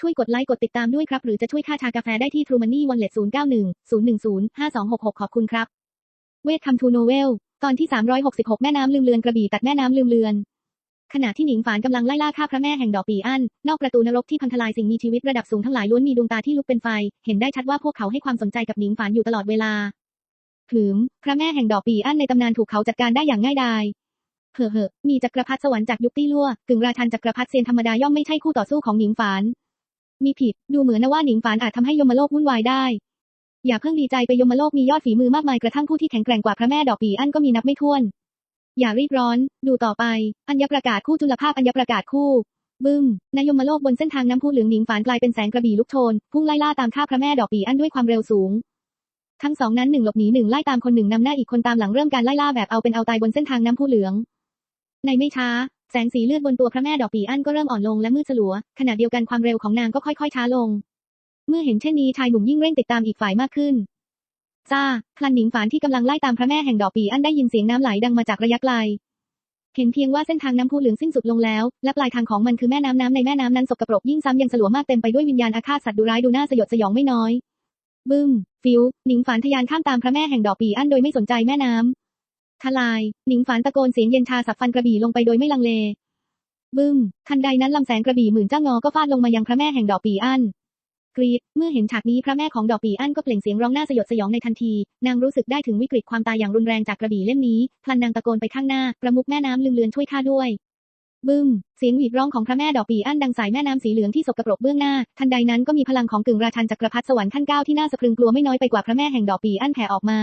ช่วยกดไลค์กดติดตามด้วยครับ หรือจะช่วยค่าชากาแฟได้ที่ True Money Wallet 091 010 5266 ขอบคุณครับ เวทคัมทูโนเวล ตอนที่ 366 แม่น้ำลืมเลือนกระบี่ตัดแม่น้ำลืมเลือน ขณะที่หนิงฝานกำลังไล่ล่าฆ่าพระแม่แห่งดอกปีอันนอกประตูนรกที่พังทลายสิ่งมีชีวิตระดับสูงทั้งหลายล้วนมีดวงตาที่ลุกเป็นไฟ เห็นได้ชัดว่าพวกเขาให้ความสนใจกับหนิงฝานอยู่ตลอดเวลาหืมพระแม่แห่งดอกปีอั้นในตำนานถูกเขาจัดการได้อย่างง่ายดายเห่อเหอะมีจักรพรรดิสวรรค์จากยุคตี้ลั่วกึ่งราชันจักรพรรดิเซียนธรรมดาย่อมไม่ใช่คู่ต่อสู้ของหนิงฝาน มีผิด ดูเหมือนนะว่าหนิงฝานอาจทำให้ยมโลกวุ่นวายได้ อย่าเพิ่งดีใจไปยมโลกมียอดฝีมือมากมายกระทั่งผู้ที่แข็งแกร่งกว่าพระแม่ดอกปีอันก็มีนับไม่ถ้วน อย่ารีบร้อน ดูต่อไป อัญญประกาศคู่จุลภาพอัญญประกาศคู่ บึ้มนายมโลกบนเส้นทางน้ำพุเหลืองหนิงฝานกลายเป็นแสงกระบี่ลุกโชนพุ่งไล่ล่าตามฆ่าพระแม่ดอกปีอันด้วยความเร็วสูงทั้งสองนั้นหนึ่งหลบหนีหนึ่งไล่ตามคนหนึ่งนำหน้าอีกคนตามหลังเริ่มการไล่ล่าแบบเอาเป็นเอาตายบนเส้นทางน้ำพุเหลือง ในไม่ช้า แสงสีเลือดบนตัวพระแม่ดอกปีอั้นก็เริ่มอ่อนลงและมืดสลัว ขณะเดียวกันความเร็วของนางก็ค่อยๆช้าลง เมื่อเห็นเช่นนี้ชายหนุ่มยิ่งเร่งติดตามอีกฝ่ายมากขึ้นจ้าพลันหนิงฝานที่กำลังไล่ตามพระแม่แห่งดอกปีอั้นได้ยินเสียงน้ำไหลดังมาจากระยะไกล เห็นเพียงว่าเส้นทางน้ำพุเหลืองสิ้นสุดลงแล้ว และปลายทางของมันคือแม่น้ำน้ำในแม่น้ำนั้นสกปรกยิ่งซ้ำยังสลัวมากเต็มไปด้วยวิญญาณอาฆาตสัตว์ดุร้ายดูน่าสยดสยองไม่น้อย บึ้ม ฟิว หนิงฝานทะยานข้ามตามพระแม่แห่งดอกปีอั้นโดยไม่สนใจแม่น้ำ ทลาย หนิงฝานตะโกนเสียงเย็นชาสับฟันกระบี่ลงไปโดยไม่ลังเล บึ้ม ทันใดนั้นลำแสงกระบี่หมื่นเจ้างอก็ฟาดลงมายังพระแม่แห่งดอกปีอันกรีด เมื่อเห็นฉากนี้พระแม่ของดอกปีอั้นก็เปล่งเสียงร้องหน่าสยดสยองในทันที นางรู้สึกได้ถึงวิกฤตความตายอย่างรุนแรงจากกระบี่เล่มนี้พลันนางตะโกนไปข้างหน้า ประมุขแม่น้ำลืมเลือนช่วยข้าด้วย บึ้ม เสียงหวีดร้องของพระแม่ดอกปีอั้นดังสายแม่น้ำสีเหลืองที่สกปรกเบื้องหน้า ทันใดนั้นก็มีพลังของกึ่งราชันจักรพรรดิสวรรค์ขั้นเก้าที่น่าสะพรึงกลัวไม่น้อยไปกว่าพระแม่แห่งดอกปีอันแผ่ออกมา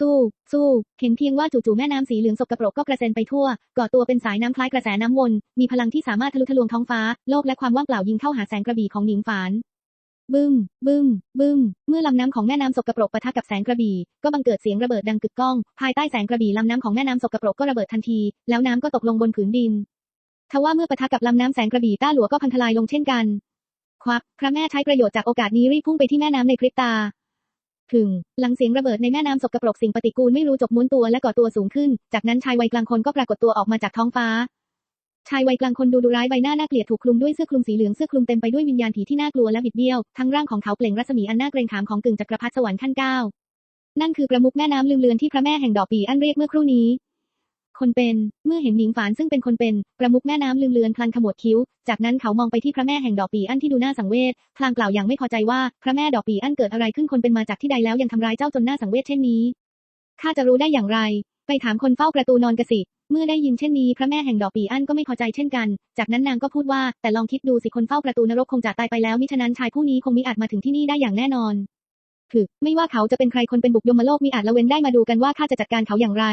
สู้ สู้ เห็นเพียงว่าจู่ๆแม่น้ำสีเหลืองสกปรกก็กระเซ็นไปทั่ว ก่อตัวเป็นสายน้ำคล้ายกระแสน้ำวน มีพลังที่สามารถทะลุทะลวงท้องฟ้า โลกและความว่างเปล่ายิงเข้าหาแสงกระบี่ของหนิงฝาน บึ้ม บึ้ม บึ้ม เมื่อลำน้ำของแม่น้ำสกปรกปะทะกับแสงกระบี่ ก็บังเกิดเสียงระเบิดดังกึกก้อง ภายใต้แสงกระบี่ลำน้ำของแม่น้ำสกปรกก็ระเบิดทันที แล้วน้ำก็ตกลงบนผืนดิน ทว่าเมื่อปะทะกับลำน้ำแสงกระบี่ต้าหลัวก็พังทลายลงเช่นกัน ควัก พระแม่ใช้ประโยชน์จากโอกาสนี้รีบพุ่งไปที่แม่น้ำในพริบตา ถึงหลังเสียงระเบิดในแม่น้ำสกปรกสิ่งปฏิกูลไม่รู้จบม้วนตัวและก่อตัวสูงขึ้น จากนั้นชายวัยกลางคนก็ปรากฏตัวออกมาจากท้องฟ้า ชายวัยกลางคนดูดุร้ายใบหน้าน่าเกลียดถูกคลุมด้วยเสื้อคลุมสีเหลืองเสื้อคลุมเต็มไปด้วยวิญญาณผีที่น่ากลัวและบิดเบี้ยวทั้งร่างของเขาเปล่งรัศมีอันน่าเกรงขามของกึ่งจักรพรรดิสวรรค์ขั้นเก้านั่นคือประมุขแม่น้ำลืมเลือนที่พระแม่แห่งดอกปีอันเรียกเมื่อครู่นี้ คนเป็น เมื่อเห็นหนิงฝานซึ่งเป็นคนเป็น ประมุขแม่น้ำลืมเลือนพลันขมวดคิ้ว จากนั้นเขามองไปที่พระแม่แห่งดอกปีอั้นที่ดูน่าสังเวช พลางกล่าวอย่างไม่พอใจว่าพระแม่ดอกปีอั้นเกิดอะไรขึ้นคนเป็นมาจากที่ใดแล้วยังทำร้ายเจ้าจนน่าสังเวชเช่นนี้ ข้าจะรู้ได้อย่างไร ไปถามคนเฝ้าประตูนอนกสิเมื่อได้ยินเช่นนี้พระแม่แห่งดอกปีอั้นก็ไม่พอใจเช่นกัน จากนั้นนางก็พูดว่า แต่ลองคิดดูสิคนเฝ้าประตูนรกคงจะตายไปแล้วมิฉะนั้นชายผู้นี้คงมิอาจมาถึงที่นี่ได้อย่างแน่นอนคือไม่ว่าเขาจะเป็นใครคนเป็นบุกยมโลกมิอาจละเว้นได้มาดูกันว่าข้าจะจัดการเขาอย่างไร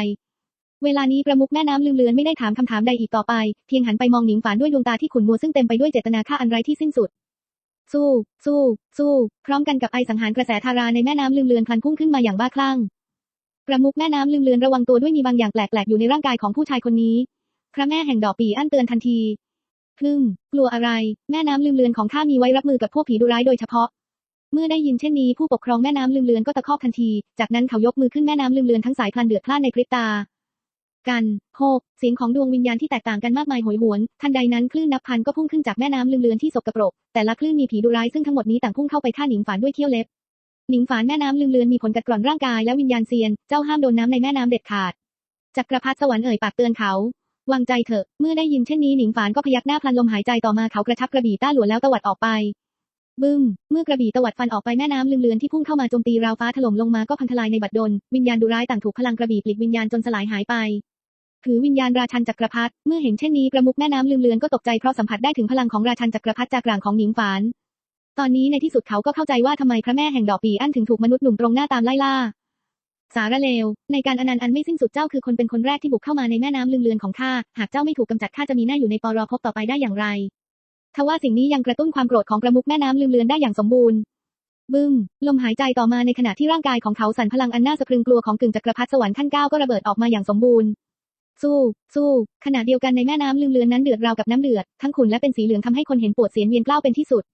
เวลานี้ประมุขแม่น้ำลืมเลือนไม่ได้ถามคำถามใดอีกต่อไป เพียงหันไปมองหนิงฝานด้วยดวงตาที่ขุ่นมัวซึ่งเต็มไปด้วยเจตนาฆ่าอันไร้ที่สิ้นสุด สู้ สู้ สู้ พร้อมกันกับไอสังหารกระแสทาราในแม่น้ำลืมเลือนพลันพุ่งขึ้นมาอย่างบ้าคลั่ง ประมุขแม่น้ำลืมเลือนระวังตัวด้วยมีบางอย่างแปลกๆอยู่ในร่างกายของผู้ชายคนนี้ พระแม่แห่งดอกปีอันเตือนทันทีพลึ่ง กลัวอะไร แม่น้ำลืมเลือนของข้ามีไว้รับมือกับพวกผีดุร้ายโดยเฉพาะเมื่อได้ยินเช่นนี้ผู้ปกครองแม่น้ำลืมเลือนก็ตะคอกทันที จากนั้นเขายกมือขึ้นแม่น้ำลืมเลือนทั้งสายพลันเดือดพล่านในพริบตา กันโฮกเสียงของดวงวิญญาณที่แตกต่างกันมากมายโหยหวน ทันใดนั้นคลื่นนับพันก็พุ่งขึ้นจากแม่น้ำลืมเลือนที่สกปรก แต่ละคลื่นมีผีดุร้ายซึ่งทั้งหมดนี้ต่างพุ่งเข้าไปฆ่าหนิงฝานด้วยเขี้ยวเล็บ หนิงฝานแม่น้ำลืมเลือนมีผลกัดกร่อนร่างกายและวิญญาณเซียน เจ้าห้ามโดนน้ำในแม่น้ำเด็ดขาด จักรพรรดิสวรรค์เอ่ยปากเตือนเขา วางใจเถอะ เมื่อได้ยินเช่นนี้หนิงฝานก็พยักหน้าพลันลมหายใจต่อมาเขากระชับกระบี่ต้าหลวนแล้วตวัดออกไป บึ้ม เมื่อกระบี่ตวัดฟันออกไปแม่น้ำลืมเลือนที่พุ่งเข้ามาโจมตีราวฟ้าถล่มลงมาก็พังทลายในบัดดล วิญญาณดุร้ายต่างถูกพลังกระบี่ปลิดวิญญาณจนสลายหายไป ถือวิญญาณราชันจักรพรรดิเมื่อเห็นเช่นนี้ประมุขแม่น้ำลืมเลือนก็ตกใจเพราะสัมผัสได้ถึงพลังของราชันจักรพรรดิจากกลางของหนิงฝาน ตอนนี้ในที่สุดเขาก็เข้าใจว่าทำไมพระแม่แห่งดอกปีอั้นถึงถูกมนุษย์หนุ่มตรงหน้าตามไล่ล่า สารเลว ในการอนันต์อันไม่สิ้นสุดเจ้าคือคนเป็นคนแรกที่บุกเข้ามาในแม่น้ำลืมเลือนของข้าหากเจ้าไม่ถูกกำจัดข้าจะมีหน้าอยู่ในปรภพต่อไปได้อย่างไรทว่าสิ่งนี้ยังกระตุ้นความโกรธของประมุขแม่น้ำลืมเลือนได้อย่างสมบูรณ์บึ้ม ลมหายใจต่อมาในขณะที่ร่างกายของเขาสั่นพลังอันน่าสะพรึงกลัวของกึ่งจักรพรรดิสวรรค์ขั้นเก้าก็ระเบิดออกมาอย่างสมบูรณ์ สู้ สู้ ขณะเดียวกันในแม่น้ำลืมเลือนนั้นเดือดราวกับน้ำเดือด ทั้งขุ่นและเป็นสีเหลืองทำให้คนเห็นปวดเสียนเวียนเกล้าเป็นที่สุด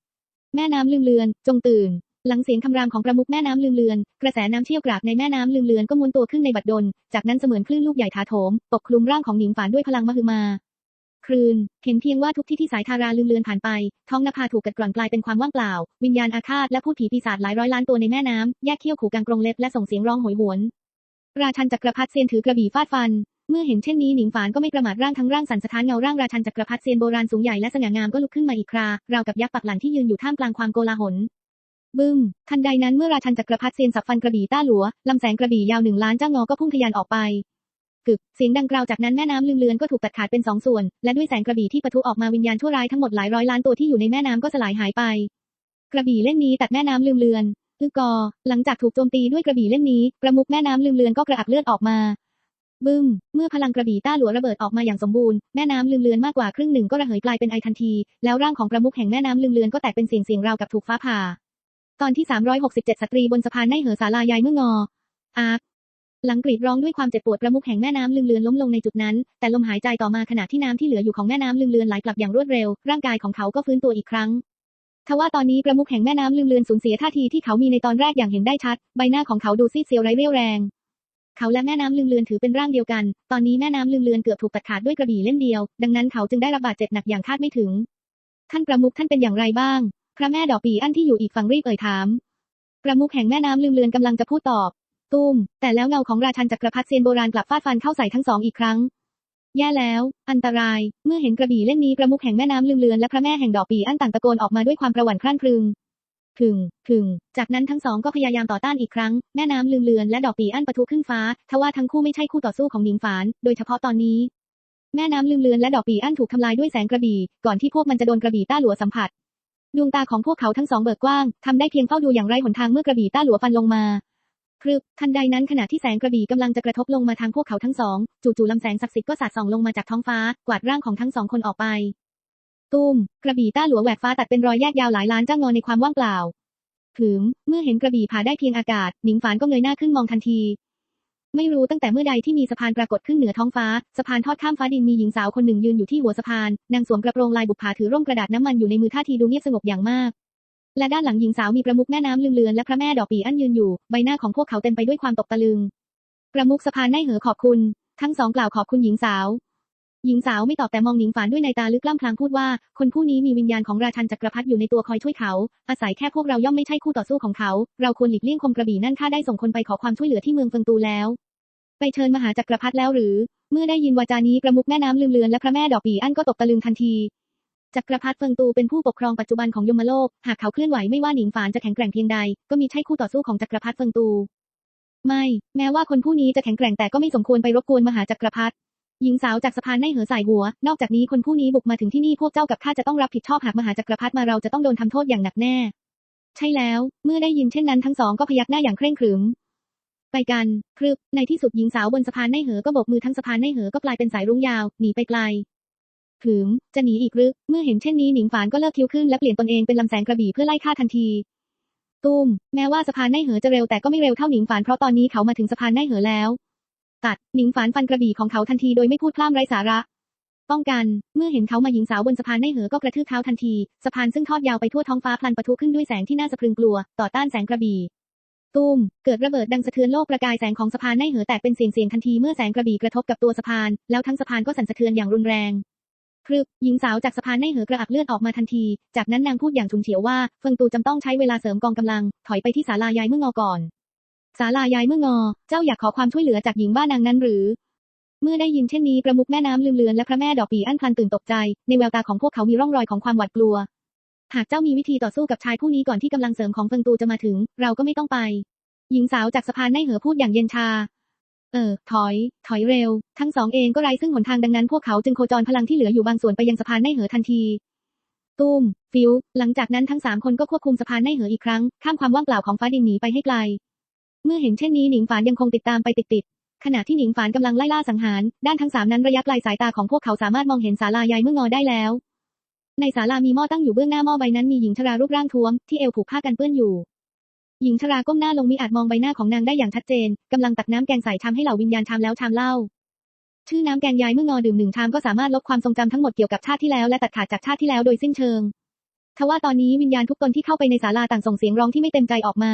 แม่น้ำลืมเลือน จงตื่น หลังเสียงคำรามของประมุขแม่น้ำลืมเลือน กระแสน้ำเชี่ยวกรากในแม่น้ำลืมเลือนก็ม้วนตัวขึ้นในบัดดล จากนั้นเสมือนคลื่นลูกใหญ่ถาโถม ปกคลุมร่างของหนิงฝานด้วยพลังมหึมาคครืนเห็นเพียงว่าทุกที่ที่สายทาราลืมเลือนผ่านไป ท้องนภาถูกกัดกร่อนกลายเป็นความว่างเปล่า วิญญาณอาฆาตและพูดผีปีศาจหลายร้อยล้านตัวในแม่น้ำแยกเขี้ยวขู่กางกรงเล็บและส่งเสียงร้องโหยหวน ราชันจักรพรรดิเซียนถือกระบี่ฟาดฟัน เมื่อเห็นเช่นนี้หนิงฝานก็ไม่ประมาทร่างทั้งร่างสันสะท้านเงาร่างราชันจักรพรรดิเซียนโบราณสูงใหญ่และสง่างามก็ลุกขึ้นมาอีกคราราวกับยักษ์ปักหลังที่ยืนอยู่ท่ามกลางความโกลาหลบึ้ม ทันใดนั้นเมื่อราชันจักรพรรดิเซียนสับฟันกระบี่ต้าหลัวลำแสงกระบี่ยาวหนึ่งล้านเจ้างอก็พุ่งทะยานออกไป กึก เสียงดังกราวจากนั้นแม่น้ำลืมเลือนก็ถูกตัดขาดเป็นสองส่วน และด้วยแสงกระบี่ที่ปะทุออกมาวิญญาณชั่วร้ายทั้งหมดหลายร้อยล้านตัวที่อยู่ในแม่น้ำก็สลายหายไป กระบี่เล่มนี้ตัดแม่น้ำลืมเลือนอึกอ หลังจากถูกโจมตีด้วยกระบี่เล่มนี้ ประมุขแม่น้ำลืมเลือนก็กระอักเลือดออกมา บึ้ม เมื่อพลังกระบี่ต้าหลัวระเบิดออกมาอย่างสมบูรณ์ แม่น้ำลืมเลือนมากกว่าครึ่งหนึ่งก็ระเหยกลายเป็นไอทันที แล้วร่างของประมุขแห่งแม่น้ำลืมเลือนก็แตกเป็นเสียงเสียงราวกับถูกฟ้าผ่า ตอนที่ 367 สตรีบนสะพานในเหอศาลายายเมื่องอ อาร์คหลังกรีดร้องด้วยความเจ็บปวดประมุขแห่งแม่น้ำลืมเลือนล้มลงในจุดนั้น แต่ลมหายใจต่อมาขณะที่น้ำที่เหลืออยู่ของแม่น้ำลืมเลือนไหลกลับอย่างรวดเร็ว ร่างกายของเขาก็ฟื้นตัวอีกครั้งทว่าตอนนี้ประมุขแห่งแม่น้ำลืมเลือนสูญเสียท่าทีที่เขามีในตอนแรกอย่างเห็นได้ชัด ใบหน้าของเขาดูซีดเซียวไร้เรี่ยวแรง เขาและแม่น้ำลืมเลือนถือเป็นร่างเดียวกัน ตอนนี้แม่น้ำลืมเลือนเกือบถูกตัดขาดด้วยกระบี่เล่มเดียว ดังนั้นเขาจึงได้รับบาดเจ็บหนักอย่างคาดไม่ถึง ท่านประมุขท่านเป็นอย่างไรบ้าง พระแม่ดอกปีอันที่อยู่อีกฝั่งรีบเอ่ยถาม ประมุขแห่งแม่น้ำลืมเลือนกำลังจะพูดตอบ ตุ้ม แต่แล้วเงาของราชันจักรพรรดิเซียนโบราณกลับฟาดฟันเข้าใส่ทั้งสองอีกครั้ง แย่แล้ว อันตราย เมื่อเห็นกระบี่เล่มนี้ประมุขแห่งแม่น้ำลืมเลือนและพระแม่แห่งดอกปีอันต่างตะโกนออกมาด้วยความประหวั่นครั่นครึง ถึงถึงจากนั้นทั้งสองก็พยายามต่อต้านอีกครั้ง แม่น้ำลืมเลือนและดอกปีอั้นปะทุขึ้นฟ้า ทว่าทั้งคู่ไม่ใช่คู่ต่อสู้ของหนิงฝาน โดยเฉพาะตอนนี้ แม่น้ำลืมเลือนและดอกปีอั้นถูกทำลายด้วยแสงกระบี่ ก่อนที่พวกมันจะโดนกระบี่ต้าหลัวสัมผัส ดวงตาของพวกเขาทั้งสองเบิกกว้าง ทำได้เพียงเฝ้าดูอย่างไรหนทางเมื่อกระบี่ต้าหลัวฟันลงมาพรึบทันใดนั้นขณะที่แสงกระบี่กำลังจะกระทบลงมาทางพวกเขาทั้งสอง จู่ๆลำแสงศักดิ์สิทธิ์ก็สาดส่องลงมาจากท้องฟ้ากวาดร่างของทั้งสองคนออกไป ตูมกระบี่ต้าหลัวแหวกฟ้าตัดเป็นรอยแยกยาวหลายล้านจ้างงอในความว่างเปล่าถึงเมื่อเห็นกระบี่ผ่าได้เพียงอากาศ หนิงฝานก็เงยหน้าขึ้นมองทันที ไม่รู้ตั้งแต่เมื่อใดที่มีสะพานปรากฏขึ้นเหนือท้องฟ้า สะพานทอดข้ามฟ้าดินมีหญิงสาวคนหนึ่งยืนอยู่ที่หัวสะพาน นางสวมกระโปรงลายบุปผาถือร่มกระดาษน้ำมันอยู่ในมือท่าทีดูเงียบสงบอย่างมาก และด้านหลังหญิงสาวมีประมุขแม่น้ำลืมเลือนและพระแม่ดอกปีอันยืนอยู่ ใบหน้าของพวกเขาเต็มไปด้วยความตกตะลึง ประมุขสะพานได้เหอขอบคุณ ทั้งสองกล่าวขอบคุณหญิงสาว หญิงสาวไม่ตอบแต่มองหนิงฝานด้วยในตาลึกล่ำพลางพูดว่า คนผู้นี้มีวิญญาณของราชันจักรพรรดิอยู่ในตัวคอยช่วยเขา อาศัยแค่พวกเราย่อมไม่ใช่คู่ต่อสู้ของเขา เราควรหลีกเลี่ยงคมกระบี่นั่นข้าได้ส่งคนไปขอความช่วยเหลือที่เมืองเฟิงตูแล้ว ไปเชิญมหาจักรพรรดิแล้วหรือ เมื่อได้ยินวาจานี้ประมุขแม่น้ำลืมเลือนและพระแม่ดอกปีอันก็ตกตะลึงทันทีจักรพรรดิเฟิงตูเป็นผู้ปกครองปัจจุบันของยมโลก หากเขาเคลื่อนไหวไม่ว่าหนิงฝานจะแข็งแกร่งเพียงใด ก็มีใช่คู่ต่อสู้ของจักรพรรดิเฟิงตู ไม่ แม้ว่าคนผู้นี้จะแข็งแกร่งแต่ก็ไม่สมควรไปรบกวนมหาจักรพรรดิ หญิงสาวจากสะพานในเหอสายหัว นอกจากนี้คนผู้นี้บุกมาถึงที่นี่พวกเจ้ากับข้าจะต้องรับผิดชอบหากมหาจักรพรรดิมาเราจะต้องโดนทำโทษอย่างหนักแน่ ใช่แล้ว เมื่อได้ยินเช่นนั้นทั้งสองก็พยักหน้าอย่างเคร่งขรึม ไปกันพรึบ ในที่สุดหญิงสาวบนสะพานในเหอก็โบกมือทั้งสะพานในเหอก็กลายเป็นสายรุ้งยาว หนีไปไกลถึง จะหนีอีกหรือ เมื่อเห็นเช่นนี้หนิงฝานก็เลิกคิ้วขึ้นและเปลี่ยนตนเองเป็นลำแสงกระบี่เพื่อไล่ฆ่าทันที ตุ้ม แม้ว่าสะพานในเหอจะเร็วแต่ก็ไม่เร็วเท่าหนิงฝานเพราะตอนนี้เขามาถึงสะพานในเหอแล้ว ตัด หนิงฝานฟันกระบี่ของเขาทันทีโดยไม่พูดพร่ำไร้สาระ ป้องกัน เมื่อเห็นเขามาหญิงสาวบนสะพานในเหอก็กระทืบเท้าทันที สะพานซึ่งทอดยาวไปทั่วท้องฟ้าพลันปะทุขึ้นด้วยแสงที่น่าสะพรึงกลัว ต่อต้านแสงกระบี่ตุ้ม เกิดระเบิดดังสะเทือนโลกประกายแสงของสะพานในเหอแตกเป็นเสียงเสียงทันทีเมื่อแสงกระบี่กระทบกับตัวสะพาน แล้วทั้งสะพานก็สั่นสะเทือนอย่างรุนแรงพรึบหญิงสาวจากสะพานในเหอกระอักเลือดออกมาทันที จากนั้นนางพูดอย่างฉุนเฉียวว่าเฟิงตูจำต้องใช้เวลาเสริมกองกำลัง ถอยไปที่ศาลายายเมื่องอก่อน ศาลายายเมื่องอ เจ้าอยากขอความช่วยเหลือจากหญิงบ้านางนั้นหรือ เมื่อได้ยินเช่นนี้ประมุขแม่น้ำลืมเลือนและพระแม่ดอกปีอั้นพลันตื่นตกใจ ในแววตาของพวกเขามีร่องรอยของความหวาดกลัว หากเจ้ามีวิธีต่อสู้กับชายผู้นี้ก่อนที่กำลังเสริมของเฟิงตูจะมาถึง เราก็ไม่ต้องไป หญิงสาวจากสะพานในเหอพูดอย่างเย็นชา เออ ถอย ถอยเร็ว ทั้งสองเองก็ไร้ซึ่งหนทางดังนั้นพวกเขาจึงโคจรพลังที่เหลืออยู่บางส่วนไปยังสะพานในเหอทันทีตุ้ม ฟิว หลังจากนั้นทั้งสามคนก็ควบคุมสะพานในเหออีกครั้ง ข้ามความว่างเปล่าของฟ้าดินหนีไปให้ไกล มื่อเห็นเช่นนี้หนิงฝานยังคงติดตามไปติดๆขณะที่หนิงฝานกำลังไล่ล่าสังหาร ด้านทั้งสามนั้นระยะไกลสายตาของพวกเขาสามารถมองเห็นศาลายายเมื่องอได้แล้ว ในศาลามีหม้อตั้งอยู่เบื้องหน้าหม้อใบนั้นมีหญิงชรารูปร่างท้วมที่เอวผูกผ้ากันเปื้อนอยู่หญิงชราก้มหน้าลงมิอาจมองใบหน้าของนางได้อย่างชัดเจน กำลังตักน้ำแกงใส่ชามให้เหล่าวิญญาณชามแล้วชามเล่า ชื่อน้ำแกงยายเมื่องอดื่มหนึ่งชามก็สามารถลบความทรงจำทั้งหมดเกี่ยวกับชาติที่แล้วและตัดขาดจากชาติที่แล้วโดยสิ้นเชิงทว่าตอนนี้วิญญาณทุกตนที่เข้าไปในศาลาต่างส่งเสียงร้องที่ไม่เต็มใจออกมา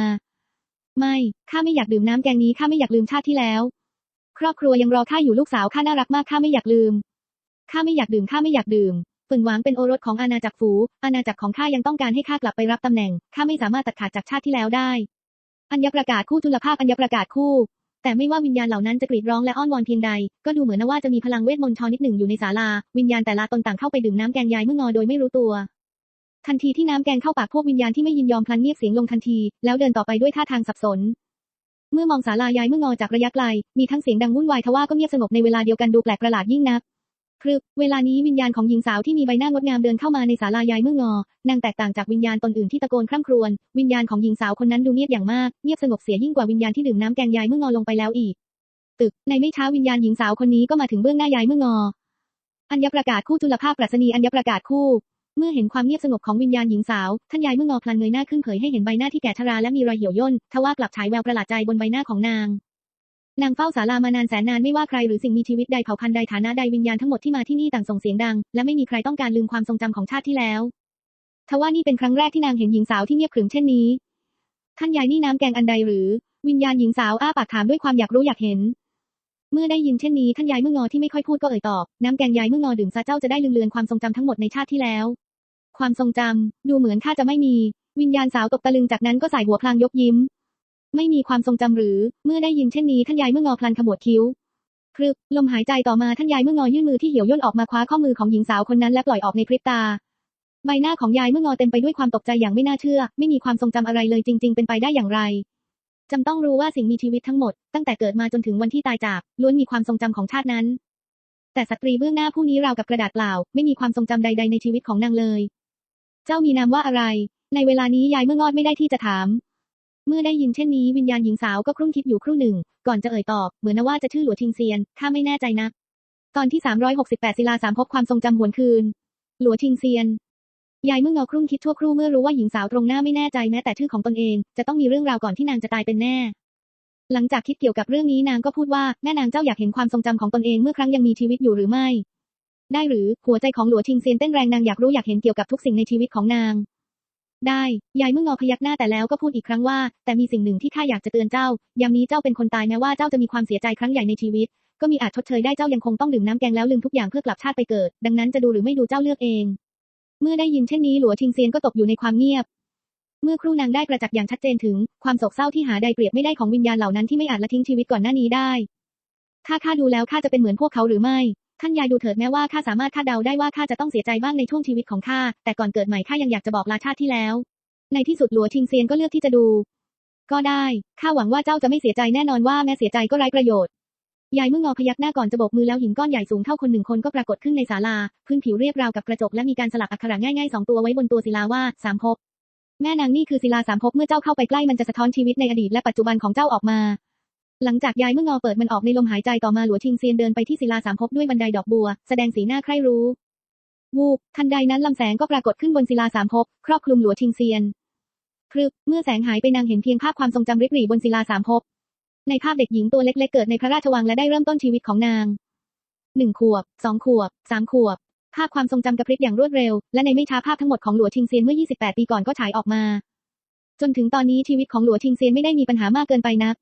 ไม่ ข้าไม่อยากดื่มน้ำแกงนี้ ข้าไม่อยากลืมชาติที่แล้ว ครอบครัวยังรอข้าอยู่ลูกสาวข้าน่ารักมาก ข้าไม่อยากลืม ข้าไม่อยากดื่ม ข้าไม่อยากดื่มฝิ่นหวางเป็นโอรสของอาณาจักรฝู อาณาจักรของข้ายังต้องการให้ข้ากลับไปรับตำแหน่ง ข้าไม่สามารถตัดขาดจากชาติที่แล้วได้ อัญญประกาศคู่จุลภาคอัญญประกาศคู่ แต่ไม่ว่าวิญญาณเหล่านั้นจะกรีดร้องและอ้อนวอนเพียงใด ก็ดูเหมือนว่าจะมีพลังเวทมนต์ชนิดหนึ่งอยู่ในศาลา วิญญาณแต่ละตนต่างเข้าไปดื่มน้ำแกงยายเมื่องอโดยไม่รู้ตัว ทันทีที่น้ำแกงเข้าปากพวกวิญญาณที่ไม่ยินยอมพลันเงียบเสียงลงทันที แล้วเดินต่อไปด้วยท่าทางสับสน เมื่อมองศาลายายเมื่องอจากระยะไกล มีทั้งเสียงดังวุ่นวายทว่าก็เงียบสงบในเวลาเดียวกันดูแปลกประหลาดยิ่งนักพรึบเวลานี้วิญญาณของหญิงสาวที่มีใบหน้างดงามเดินเข้ามาในศาลายายเมื่องอ นางแตกต่างจากวิญญาณตนอื่นที่ตะโกนคร่ำครวญ วิญญาณของหญิงสาวคนนั้นดูเงียบอย่างมาก เงียบสงบเสียยิ่งกว่าวิญญาณที่ดื่มน้ำแกงยายเมื่องอลงไปแล้วอีก ตึก ในไม่ช้าวิญญาณหญิงสาวคนนี้ก็มาถึงเบื้องหน้ายายเมื่องอ อัญญประกาศคู่จุลภาคปรัชนีอัญญประกาศคู่ เมื่อเห็นความเงียบสงบของวิญญาณหญิงสาว ท่านยายเมื่องอพลันเงยหน้าขึ้นเผยให้เห็นใบหน้าที่แก่ชราและมีรอยเหี่ยวย่น ทว่ากลับฉายแววประหลาดใจบนใบหน้าของนาง นางเฝ้าศาลามานานแสนนานไม่ว่าใครหรือสิ่งมีชีวิตใดเผ่าพันธุ์ใดฐานะใดวิญญาณทั้งหมดที่มาที่นี่ต่างส่งเสียงดัง และไม่มีใครต้องการลืมความทรงจำของชาติที่แล้ว ทว่านี่เป็นครั้งแรกที่นางเห็นหญิงสาวที่เงียบขรึมเช่นนี้ ท่านยายนี่น้ำแกงอันใดหรือ วิญญาณหญิงสาวอ้าปากถามด้วยความอยากรู้อยากเห็นเมื่อได้ยินเช่นนี้ท่านยายเมื่องอที่ไม่ค่อยพูดก็เอ่ยตอบ น้ำแกงยายเมื่องอดื่มซะเจ้าจะได้ลืมเลือนความทรงจำทั้งหมดในชาติที่แล้ว ความทรงจำดูเหมือนข้าจะไม่มี วิญญาณสาวตกตะลึงจากนั้นก็ใส่หัวพลางยกยิ้ม ไม่มีความทรงจำหรือ เมื่อได้ยินเช่นนี้ท่านยายเมื่องอพลันขมวดคิ้วพรึบลมหายใจต่อมาท่านยายเมื่องอยื่นมือที่เหี่ยวย่นออกมาคว้าข้อมือของหญิงสาวคนนั้นและปล่อยออกในพริบตา ใบหน้าของยายเมื่องอเต็มไปด้วยความตกใจอย่างไม่น่าเชื่อ ไม่มีความทรงจำอะไรเลยจริง ๆ เป็นไปได้อย่างไรจำต้องรู้ว่าสิ่งมีชีวิตทั้งหมด ตั้งแต่เกิดมาจนถึงวันที่ตายจากล้วนมีความทรงจำของชาตินั้น แต่สตรีเบื้องหน้าผู้นี้ราวกับกระดาษเปล่า ไม่มีความทรงจำใด ๆ ในชีวิตของนางเลย เจ้ามีนามว่าอะไร ในเวลานี้ยายเมื่องอดไม่ได้ที่จะถาม เมื่อได้ยินเช่นนี้วิญญาณหญิงสาวก็ครุ่นคิดอยู่ครู่หนึ่ง ก่อนจะเอ่ยตอบ เหมือนนว่าจะชื่อหลัวทิงเซียนข้าไม่แน่ใจนะตอนที่ 368ศิลาสามพบความทรงจำหวนคืน หลัวทิงเซียน ยายเมื่องอครุ่นคิดชั่วครู่เมื่อรู้ว่าหญิงสาวตรงหน้าไม่แน่ใจแม้แต่ชื่อของตนเอง จะต้องมีเรื่องราวก่อนที่นางจะตายเป็นแน่ หลังจากคิดเกี่ยวกับเรื่องนี้นางก็พูดว่าแม่นางเจ้าอยากเห็นความทรงจำของตนเองเมื่อครั้งยังมีชีวิตอยู่หรือไม่ ได้หรือ หัวใจของหลัวทิงเซียนเต้นแรงนางอยากรู้อยากเห็นเกี่ยวกับทุกสิ่งในชีวิตของนาง ได้ ยายเมื่องอพยักหน้าแต่แล้วก็พูดอีกครั้งว่า แต่มีสิ่งหนึ่งที่ข้าอยากจะเตือนเจ้า ยามนี้เจ้าเป็นคนตายแม้ว่าเจ้าจะมีความเสียใจครั้งใหญ่ในชีวิต ก็มีอาจชดเชยได้เจ้ายังคงต้องดื่มน้ำแกงแล้วลืมทุกอย่างเพื่อกลับชาติไปเกิด ดังนั้นจะดูหรือไม่ดูเจ้าเลือกเอง เมื่อได้ยินเช่นนี้หลัวทิงเซียนก็ตกอยู่ในความเงียบเมื่อครู่นางได้ประจักษ์อย่างชัดเจนถึง ความโศกเศร้าที่หาใดเปรียบไม่ได้ของวิญญาณเหล่านั้นที่ไม่อาจละทิ้งชีวิตก่อนหน้านี้ได้ ถ้าข้าดูแล้วข้าจะเป็นเหมือนพวกเขาหรือไม่ ท่านยายดูเถิดแม้ว่าข้าสามารถคาดเดาได้ว่าข้าจะต้องเสียใจบ้างในช่วงชีวิตของข้า แต่ก่อนเกิดใหม่ข้ายังอยากจะบอกลาชาติที่แล้ว ในที่สุดหลัวชิงเซียนก็เลือกที่จะดู ก็ได้ ข้าหวังว่าเจ้าจะไม่เสียใจแน่นอนว่าแม้เสียใจก็ไร้ประโยชน์ ยายเมื่องอพยักหน้าก่อนจะโบกมือแล้วหินก้อนใหญ่สูงเท่าคนหนึ่งคนก็ปรากฏขึ้นในศาลา พื้นผิวเรียบราวกับกระจกและมีการสลักอักขระง่ายๆสองตัวไว้บนตัวศิลาว่าสามภพ แม่นางนี่คือศิลาสามภพเมื่อเจ้าเข้าไปใกล้มันจะสะท้อนชีวิตในอดีตและปัจจุบันของเจ้าออกมา หลังจากยายเมื่องอเปิดมันออกในลมหายใจต่อมาหลัวชิงเซียนเดินไปที่ศิลาสามภพด้วยบันไดดอกบัว แสดงสีหน้าใคร่รู้ วูบทันใดนั้นลำแสงก็ปรากฏขึ้นบนศิลาสามภพครอบคลุมหลัวชิงเซียนพรึบเมื่อแสงหายไปนางเห็นเพียงภาพความทรงจำริบหรี่บนศิลาสามภพในภาพเด็กหญิงตัวเล็กๆเกิดในพระราชวังและได้เริ่มต้นชีวิตของนางหนึ่งขวบสองขวบสามขวบ ภาพความทรงจำกระพริบอย่างรวดเร็ว และในไม่ช้าภาพทั้งหมดของหลัวชิงเซียนเมื่อ 28 ปีก่อนก็ฉายออกมา จนถึงตอนนี้ชีวิตของหลัวชิงเซียนไม่ได้มีปัญหามากเกินไปนัก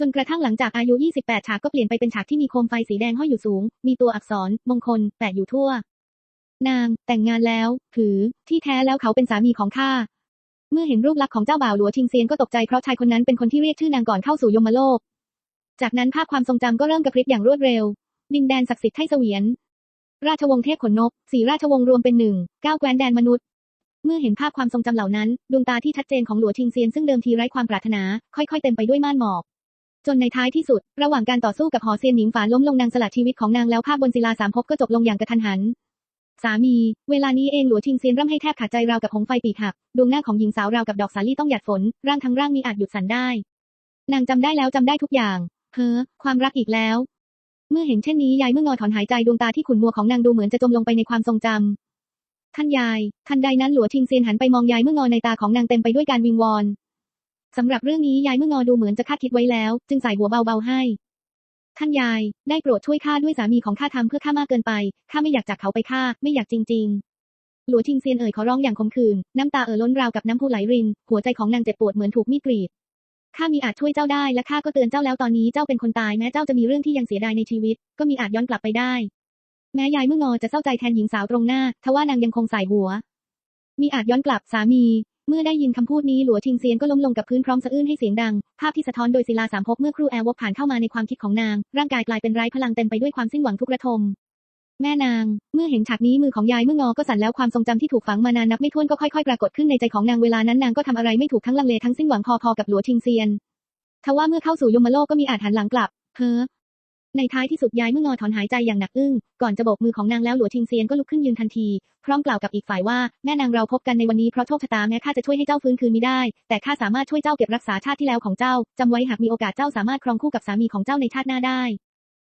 จนกระทั่งหลังจากอายุ 28 ฉากก็เปลี่ยนไปเป็นฉากที่มีโคมไฟสีแดงห้อยอยู่สูง มีตัวอักษร มงคล แปะอยู่ทั่ว นาง แต่งงานแล้ว ถือ ที่แท้แล้วเขาเป็นสามีของข้า เมื่อเห็นรูปลักษณ์ของเจ้าบ่าวหลัวชิงเซียนก็ตกใจเพราะชายคนนั้นเป็นคนที่เรียกชื่อนางก่อนเข้าสู่ยมโลก จากนั้นภาพความทรงจำก็เริ่มกระพริบอย่างรวดเร็ว ดินแดนศักดิ์สิทธิ์ไทเสวียน ราชวงศ์เทพขนนก สีราชวงศ์รวมเป็นหนึ่งเก้าแคว้นแดนมนุษย์เมื่อเห็นภาพความทรงจำเหล่านั้น ดวงตาที่ชัดเจนของหลัวชิงเซียนซึ่งเดิมทีไร้ความปรารถนา ค่อยๆ เต็มไปด้วยม่านหมอก จนในท้ายที่สุด ระหว่างการต่อสู้กับหอเซียนหนิงฝานล้มลงนางสละชีวิตของนางแล้วภาพบนศิลาสามภพก็จบลงอย่างกระทันหัน สามี เวลานี้เองหลัวชิงเซียนร่ำให้แทบขาดใจราวกับหงไฟปีกหัก ดวงหน้าของหญิงสาวราวกับดอกสาลี่ต้องหยาดฝน ร่างทั้งร่างมีอาจหยุดสั่นได้ นางจำได้แล้วจำได้ทุกอย่าง เพ้อ ความรักอีกแล้ว เมื่อเห็นเช่นนี้ยายเมื่องอถอนหายใจดวงตาที่ขุ่นมัวของนางดูเหมือนจะจมลงไปในความทรงจำท่านยาย ทันใดนั้นหลัวชิงเซียนหันไปมองยายเมื่องอในตาของนางเต็มไปด้วยการวิงวอน สำหรับเรื่องนี้ยายเมื่องอดูเหมือนจะคาดคิดไว้แล้ว จึงใส่หัวเบาๆให้ ท่านยาย ได้โปรดช่วยข้าด้วยสามีของข้าทำเพื่อข้ามากเกินไปข้าไม่อยากจากเขาไปฆ่าไม่อยากจริง ๆ หลัวชิงเซียนเอ่ยขอร้องอย่างคมขืนน้ำตาเอ่อล้นราวกับน้ำพุไหลริน หัวใจของนางเจ็บปวดเหมือนถูกมีดกรีดข้ามีอาจช่วยเจ้าได้และข้าก็เตือนเจ้าแล้วตอนนี้เจ้าเป็นคนตายแม้เจ้าจะมีเรื่องที่ยังเสียดายในชีวิต ก็มีอาจย้อนกลับไปได้ แม้ยายเมื่องอจะเศร้าใจแทนหญิงสาวตรงหน้าทว่านางยังคงใส่หัว มีอาจย้อนกลับสามี เมื่อได้ยินคำพูดนี้หลัวชิงเซียนก็ล้มลงกับพื้นพร้อมสะอื้นให้เสียงดัง ภาพที่สะท้อนโดยศิลาสามภพเมื่อครูแอร์วกผ่านเข้ามาในความคิดของนาง ร่างกายกลายเป็นไร้พลังเต็มไปด้วยความสิ้นหวังทุกระทมแม่นาง เมื่อเห็นฉากนี้มือของยายเมื่องอก็สั่นแล้วความทรงจำที่ถูกฝังมานานนับไม่ถ้วนก็ค่อยๆปรากฏขึ้นในใจของนางเวลานั้นนางก็ทำอะไรไม่ถูกทั้งลังเลทั้งสิ้นหวังพอๆกับหลัวชิงเซียนทว่าเมื่อเข้าสู่ยมโลกก็มีอาจหันหลังกลับเพ้อ ในท้ายที่สุดยายเมื่องอถอนหายใจอย่างหนักอึ้ง ก่อนจะโบกมือของนางแล้วหลัวชิงเซียนก็ลุกขึ้นยืนทันที พร้อมกล่าวกับอีกฝ่ายว่า แม่นางเราพบกันในวันนี้เพราะโชคชะตาแม้ข้าจะช่วยให้เจ้าฟื้นคืนมิได้ แต่ข้าสามารถช่วยเจ้าเก็บรักษาชาติที่แล้วของเจ้า จำไว้หากมีโอกาสเจ้าสามารถครองคู่กับสามีของเจ้าในชาติหน้าได้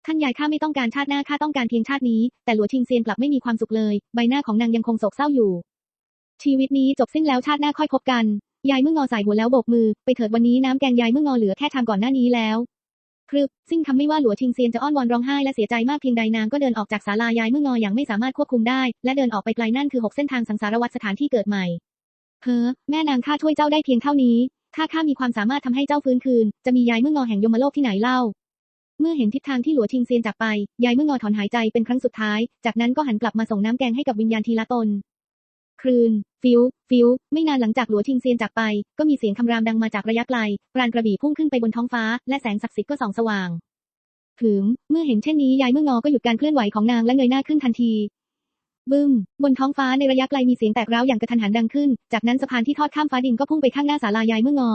ท่านยายข้าไม่ต้องการชาติหน้าข้าต้องการเพียงชาตินี้ แต่หลัวชิงเซียนกลับไม่มีความสุขเลย ใบหน้าของนางยังคงโศกเศร้าอยู่ ชีวิตนี้จบสิ้นแล้วชาติหน้าค่อยพบกัน ยายเมื่องอใส่หัวแล้วโบกมือ ไปเถิดวันนี้น้ำแกงยายเมื่องอเหลือแค่ชามก่อนหน้านี้แล้ว ครึบสิ้นคำไม่ว่าหลัวชิงเซียนจะอ้อนวอนร้องไห้และเสียใจมากเพียงใดนางก็เดินออกจากศาลายายเมื่องออย่างไม่สามารถควบคุมได้ และเดินออกไปไกลนั่นคือหกเส้นทางสังสารวัฏสถานที่เกิดใหม่ เฮ้อแม่นางข้าช่วยเจ้าได้เพียงเท่านี้ข้าข้ามีความสามารถทำให้เจ้าฟื้นคืน จะมียายเมื่องอแห่งยมโลกที่ไหนเล่า เมื่อเห็นทิศทางที่หลัวชิงเซียนจากไป ยายเมื่องอถอนหายใจเป็นครั้งสุดท้าย จากนั้นก็หันกลับมาส่งน้ำแกงให้กับวิญญาณทีละตน ครืน ฟิว ฟิว ไม่นานหลังจากหลัวชิงเซียนจากไป ก็มีเสียงคำรามดังมาจากระยะไกลปราณกระบี่พุ่งขึ้นไปบนท้องฟ้า และแสงศักดิ์สิทธิ์ก็ส่องสว่างถึงเมื่อเห็นเช่นนี้ยายเมื่องอก็หยุดการเคลื่อนไหวของนางและเงยหน้าขึ้นทันที บึ้ม บนท้องฟ้าในระยะไกลมีเสียงแตกร้าวอย่างกระทันหันดังขึ้น จากนั้นสะพานที่ทอดข้ามฟ้าดินก็พุ่งไปข้างหน้าศาลายายเมื่องอ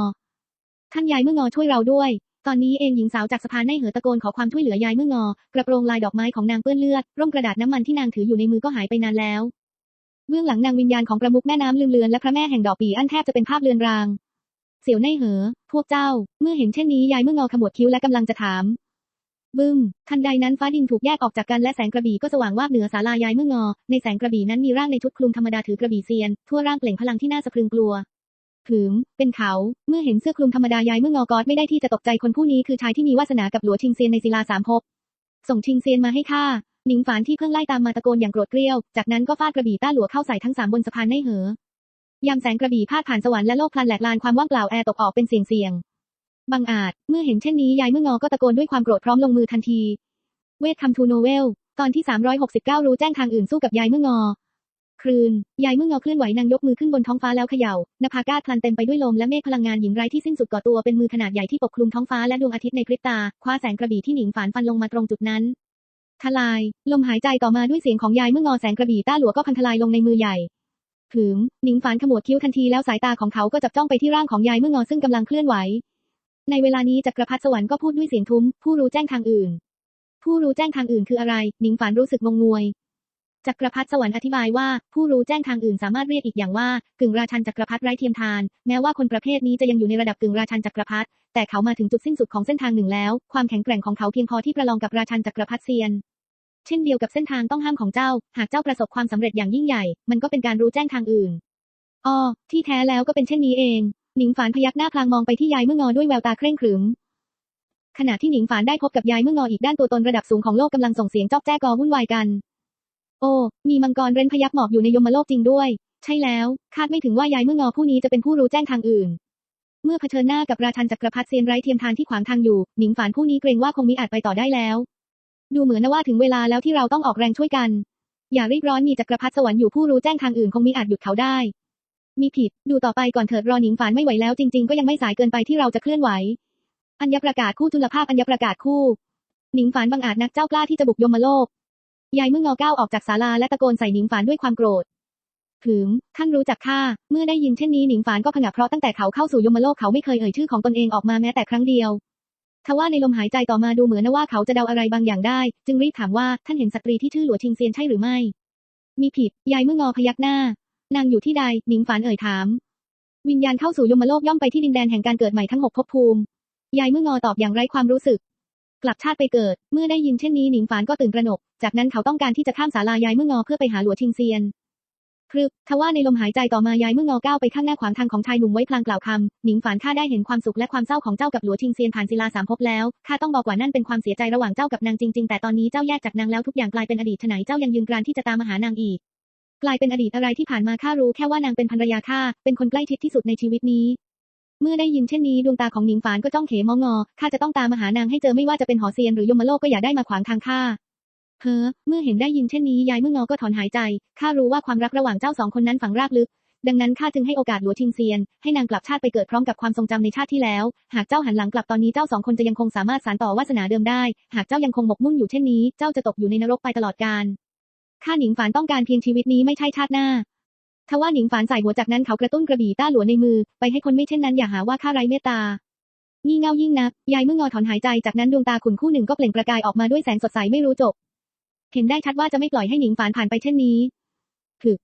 ท่านยายเมื่องอช่วยเราด้วย ตอนนี้เองหญิงสาวจากสะพานได้เหอตะโกนขอความช่วยเหลือยายเมื่องอ กระโปรงลายดอกไม้ของนางเปื้อนเลือด ร่มกระดาษน้ำมันที่นางถืออยู่ในมือก็หายไปนานแล้ว เบื้องหลังนางวิญญาณของประมุขแม่น้ำลืมเลือนและพระแม่แห่งดอกปีอันแทบจะเป็นภาพเลือนราง เสี่ยวในเหอ พวกเจ้า เมื่อเห็นเช่นนี้ยายเมื่องอขมวดคิ้วและกำลังจะถาม บึ้ม ทันใดนั้นฟ้าดินถูกแยกออกจากกันและแสงกระบี่ก็สว่างวาบเหนือศาลายายเมื่องอ ในแสงกระบี่นั้นมีร่างในชุดคลุมธรรมดาถือกระบี่เซียน ทั่วร่างเปล่งพลังที่น่าสะพรึงกลัวถึงเป็นเขา เมื่อเห็นเสื้อคลุมธรรมดายายเมื่องอกอดไม่ได้ที่จะตกใจคนผู้นี้คือชายที่มีวาสนากับหลัวชิงเซียนในศิลาสามภพส่งชิงเซียนมาให้ข้า หนิงฝานที่เพิ่งไล่ตามมาตะโกนอย่างโกรธเกรี้ยว จากนั้นก็ฟาดกระบี่ต้าหลัวเข้าใส่ทั้งสามบนสะพานในเหอยามแสงกระบี่พาดผ่านสวรรค์และโลกพลันแหลกลานความว่างเปล่าแอร์ตกออกเป็นเสียงเสียงบังอาจ เมื่อเห็นเช่นนี้ยายเมื่องอก็ตะโกนด้วยความโกรธพร้อมลงมือทันที เวทคัมทูโนเวล ตอนที่ 369 รู้แจ้งทางอื่นสู้กับยายเมื่องอครืน ยายเมื่องอเคลื่อนไหวนางยกมือขึ้นบนท้องฟ้าแล้วเขย่านภากาศพลันเต็มไปด้วยลมและเมฆพลังงานหญิงไร้ที่สิ้นสุดก่อตัวเป็นมือขนาดใหญ่ที่ปกคลุมท้องฟ้าและดวงอาทิตย์ในพริบตา คว้าแสงกระบี่ที่หนิงฝานฟันลงมาตรงจุดนั้น ทลาย ลมหายใจต่อมาด้วยเสียงของยายเมื่องอแสงกระบี่ต้าหลัวก็พังทลายลงในมือใหญ่ถึงหนิงฝานขมวดคิ้วทันทีแล้วสายตาของเขาก็จับจ้องไปที่ร่างของยายเมื่องอซึ่งกำลังเคลื่อนไหว ในเวลานี้จักรพรรดิสวรรค์ก็พูดด้วยเสียงทุ้ม ผู้รู้แจ้งทางอื่น ผู้รู้แจ้งทางอื่นคืออะไร หนิงฝานรู้สึกงงงวย จักรพรรดิสวรรค์อธิบายว่า ผู้รู้แจ้งทางอื่นสามารถเรียกอีกอย่างว่ากึ่งราชันจักรพรรดิไร้เทียมทาน แม้ว่าคนประเภทนี้จะยังอยู่ในระดับกึ่งราชันจักรพรรดิแต่เขามาถึงจุดสิ้นสุดของเส้นทางหนึ่งแล้ว ความแข็งแกร่งของเขาเพียงพอที่ประลองกับราชันจักรพรรดิเซียน เช่นเดียวกับเส้นทางต้องห้ามของเจ้า หากเจ้าประสบความสำเร็จอย่างยิ่งใหญ่ มันก็เป็นการรู้แจ้งทางอื่นอ้อที่แท้แล้วก็เป็นเช่นนี้เองหนิงฝานพยักหน้าพลางมองไปที่ยายเมื่องอด้วยแววตาเคร่งขรึมขณะที่หนิงฝานได้พบกับยายเมื่องออีกด้านตัวตนระดับสูงของโลกกำลังส่งเสียงจอกแจ้กอวุ่นวายกัน โอ้ มีมังกรเร้นพยักหมอบอยู่ในยมโลกจริงด้วย ใช่แล้ว คาดไม่ถึงว่ายายเมื่องอผู้นี้จะเป็นผู้รู้แจ้งทางอื่น เมื่อเผชิญหน้ากับราชันจักรพรรดิเซียนไร้เทียมทานที่ขวางทางอยู่ หนิงฝานผู้นี้เกรงว่าคงมิอาจไปต่อได้แล้ว ดูเหมือนนะว่าถึงเวลาแล้วที่เราต้องออกแรงช่วยกัน อย่ารีบร้อนมีจักรพรรดิสวรรค์อยู่ผู้รู้แจ้งทางอื่นคงมิอาจหยุดเขาได้ มีผิด ดูต่อไปก่อนเถิดรอหนิงฝานไม่ไหวแล้วจริง ๆ ก็ยังไม่สายเกินไปที่เราจะเคลื่อนไหว อัญญประกาศคู่ทุลภาพอัญญประกาศคู่ หนิงฝานบังอาจนักเจ้ากล้าที่จะบุกยมโลก ยายเมื่องอก้าวออกจากศาลาและตะโกนใส่หนิงฝานด้วยความโกรธถึงท่านรู้จักข้า เมื่อได้ยินเช่นนี้หนิงฝานก็ผงะเพราะตั้งแต่เขาเข้าสู่ยมโลกเขาไม่เคยเอ่ยชื่อของตนเองออกมาแม้แต่ครั้งเดียว ทว่าในลมหายใจต่อมาดูเหมือนว่าเขาจะเดาอะไรบางอย่างได้ จึงรีบถามว่าท่านเห็นสตรีที่ชื่อหลัวชิงเซียนใช่หรือไม่ มีผิด ยายเมื่องอพยักหน้า นางอยู่ที่ใด หนิงฝานเอ่ยถาม วิญญาณเข้าสู่ยมโลกย่อมไปที่ดินแดนแห่งการเกิดใหม่ทั้งหกภพภูมิ ยายเมื่องอตอบอย่างไร้ความรู้สึก กลับชาติไปเกิด เมื่อได้ยินเช่นนี้หนิงฝานก็ตื่นตระหนก จากนั้นเขาต้องการที่จะข้ามศาลายายเมื่องอเพื่อไปหาหลัวชิงเซียนพรึบทว่าในลมหายใจต่อมายายเมื่องอก้าวไปข้างหน้าขวางทางของชายหนุ่มไว้พลางกล่าวคำหนิงฝานข้าได้เห็นความสุขและความเศร้าของเจ้ากับหลัวชิงเซียนผ่านศิลาสามภพแล้วข้าต้องบอกว่านั่นเป็นความเสียใจระหว่างเจ้ากับนางจริง ๆ แต่ตอนนี้เจ้าแยกจากนางแล้วทุกอย่างกลายเป็นอดีตฉไหนเจ้ายังยืนกรานที่จะตามมาหานางอีก กลายเป็นอดีตอะไรที่ผ่านมาข้ารู้แค่ว่านางเป็นภรรยาข้าเป็นคนใกล้ชิดที่สุดในชีวิตนี้ เมื่อได้ยินเช่นนี้ดวงตาของหนิงฝานก็จ้องเขมองอ ข้าจะต้องตามมาหานางให้เจอไม่ว่าจะเป็นหอเซียนหรือยมโลกก็อย่าได้มาขวางทางข้าเพ้อเมื่อเห็นได้ยินเช่นนี้ยายเมื่องอก็ถอนหายใจ ข้ารู้ว่าความรักระหว่างเจ้าสองคนนั้นฝังรากลึก ดังนั้นข้าจึงให้โอกาสหลัวชิงเซียน ให้นางกลับชาติไปเกิดพร้อมกับความทรงจำในชาติที่แล้ว หากเจ้าหันหลังกลับตอนนี้เจ้าสองคนจะยังคงสามารถสานต่อวาสนาเดิมได้ หากเจ้ายังคงหมกมุ่นอยู่เช่นนี้ เจ้าจะตกอยู่ในนรกไปตลอดกาลข้าหนิงฝานต้องการเพียงชีวิตนี้ไม่ใช่ชาติหน้า ทว่าหนิงฝานใส่หัวจากนั้นเขากระตุ้นกระบี่ต้าหลัวในมือ ไปให้คนไม่เช่นนั้นอย่าหาว่าข้าไร้เมตตางี่เง่ายิ่งนัก ยายเมื่องอถอนหายใจจากนั้นดวงตาขุนคู่หนึ่งก็เปล่งประกายออกมาด้วยแสงสดใสไม่รู้จบ เห็นได้ชัดว่าจะไม่ปล่อยให้หนิงฝานผ่านไปเช่นนี้ถึก